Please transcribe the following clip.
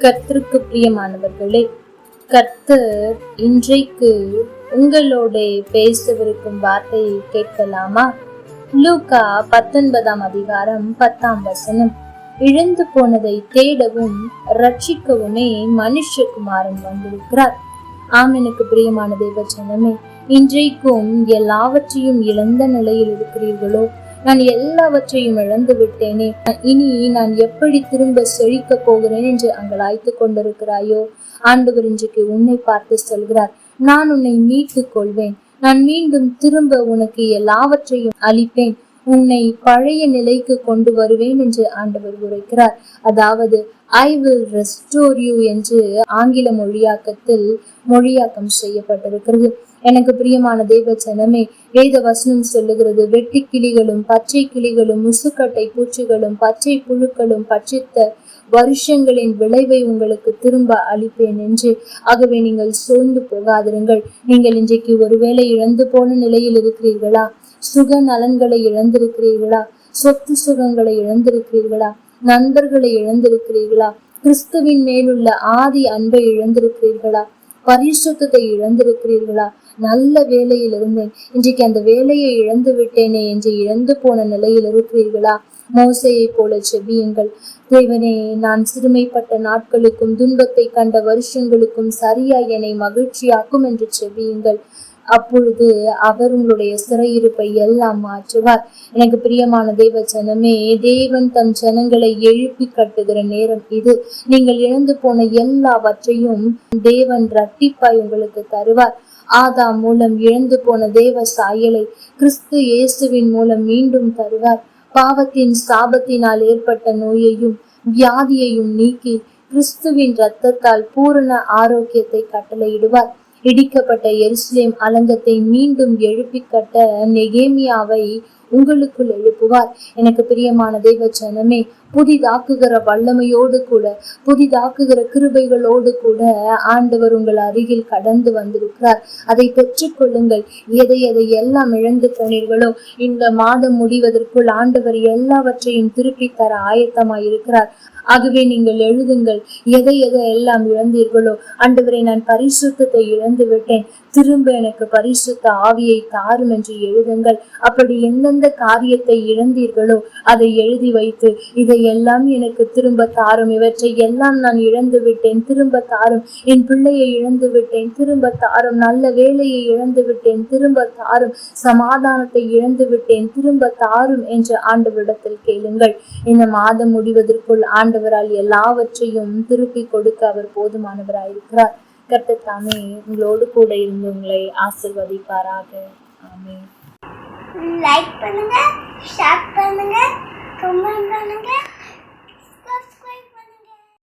கர்த்தருக்கு பிரியமானவர்களே கர்த்தர் இன்றைக்கு உங்களோட பேசவிருக்கும் வார்த்தையை கேட்கலாமா? லூகா பத்தொன்பதாம் அதிகாரம் பத்தாம் வசனம். இழந்து போனதை தேடவும் ரட்சிக்கவுமே மனுஷகுமாரன் வந்திருக்கிறார். ஆமனுக்கு பிரியமான தேவச்சனமே இன்றைக்கும் எல்லாவற்றையும் இழந்த நிலையில் இருக்கிறீர்களோ? நான் எல்லாவற்றையும் இழந்து விட்டேனே. இனி நான் எப்படி திரும்ப செழிக்க போகிறேன் என்று அங்கலாய்த்து கொண்டிருக்கிறாயோ? ஆண்டவர் இன்றைக்கு உன்னை பார்த்து சொல்கிறார் நான் உன்னை மீட்டுக் கொள்வேன். நான் மீண்டும் திரும்ப உனக்கு எல்லாவற்றையும் அளிப்பேன். உன்னை பழைய நிலைக்கு கொண்டு வருவேன் என்று ஆண்டவர் உரைக்கிறார். அதாவது ஐ வில் ரெஸ்டோர் யூ என்று ஆங்கில மொழியாக்கத்தில் மொழியாக்கம் செய்யப்பட்டிருக்கிறது. எனக்கு பிரியமான தேவ ஜனமே வேத வசனம் சொல்லுகிறது வெட்டி கிளிகளும் பச்சை கிளிகளும் முசுக்கட்டை பூச்சிகளும் பச்சை புழுக்களும் பட்சித்த வருஷங்களின் விளைவை உங்களுக்கு திரும்ப அளிப்பேன் என்று ஆகவே நீங்கள் சோர்ந்து போகாதிருங்கள். நீங்கள் இன்றைக்கு ஒருவேளை இழந்து போன நிலையில் இருக்கிறீர்களா? சுக நலன்களை இழந்திருக்கிறீர்களா? சொத்து சுகங்களை இழந்திருக்கிறீர்களா? நண்பர்களை இழந்திருக்கிறீர்களா? கிறிஸ்துவின் மேலுள்ள ஆதி அன்பை இழந்திருக்கிறீர்களா? பரிசுத்தத்தை இழந்திருக்கிறீர்களா? நல்ல வேலையில் இருந்தேன். இன்றைக்கு அந்த வேலையை இழந்து விட்டேனே என்று இழந்து போன நிலையில் இருக்கிறீர்களா? மோசையை போல செவியுங்கள் தேவனே நான் சிறுமைப்பட்ட நாட்களுக்கும் துன்பத்தை கண்ட வருஷங்களுக்கும் சரியா என்னை மகிழ்ச்சியாக்கும் என்று செவியுங்கள் அப்பொழுது அவர் உங்களுடைய சிறையிருப்பை எல்லாம் மாற்றுவார். எனக்கு பிரியமான தெய்வ ஜனமே தேவன் தம் ஜனங்களை எழுப்பி கட்டுகிற நேரம் இது. நீங்கள் இழந்து போன எல்லாவற்றையும் தேவன் ரட்டிப்பாய் உங்களுக்கு தருவார். ஆதாம் மூலம் இழந்து போன தேவ சாயலை கிறிஸ்து இயேசுவின் மூலம் மீண்டும் தருவார். பாவத்தின் சாபத்தினால் ஏற்பட்ட நோயையும் வியாதியையும் நீக்கி கிறிஸ்துவின் இரத்தத்தால் பூரண ஆரோக்கியத்தை கட்டளையிடுவார். இடிக்கப்பட்ட எருசலேம் அலங்கத்தை மீண்டும் எழுப்பி கட்ட நெகேமியாவை உங்களுக்குள் எழுப்புவார். எனக்கு பிரியமான தெய்வ ஜனமே புதிதாக்குகிற வல்லமையோடு கூட புதிதாக்குகிற கிருபைகளோடு கூட ஆண்டவர் உங்கள் அருகில் கடந்து வந்திருக்கிறார். அதை பெற்றுக்கொள்ளுங்கள். எதை எதை எல்லாம் இழந்து போனீர்களோ இந்த மாதம் முடிவதற்குள் ஆண்டவர் எல்லாவற்றையும் திருப்பி தர ஆயத்தமாய் இருக்கிறார். ஆகவே நீங்கள் எழுதுங்கள் எதை எதை எல்லாம் இழந்தீர்களோ ஆண்டவரை நான் பரிசுத்தத்தை இழந்து விட்டேன் திரும்ப எனக்கு பரிசுத்த ஆவியை தாரும் என்று எழுதுங்கள். அப்படி எந்தெந்த காரியத்தை இழந்தீர்களோ அதை எழுதி வைத்து இதை எல்லாம் எனக்கு திரும்ப தாரும். இவற்றை எல்லாம் நான் இழந்து விட்டேன். திரும்ப தாரும். என் பிள்ளையை இழந்து விட்டேன். திரும்ப தாரும். நல்ல வேலையை இழந்து விட்டேன். திரும்ப தாரும். சமாதானத்தை இழந்து விட்டேன். திரும்ப தாரும் என்று ஆண்டவரிடத்தில் கேளுங்கள். இந்த மாதம் முடிவதற்குள் ஆண்டவரால் எல்லாவற்றையும் திருப்பி கொடுக்க அவர் போதுமானவராயிருக்கிறார். கட்டத்தாமே உங்களோடு கூட இருந்து உங்களை ஆசிர்வதிப்பாராக. ஆமே லைக் பண்ணுங்க ஷேர் பண்ணுங்க கமெண்ட் பண்ணுங்க.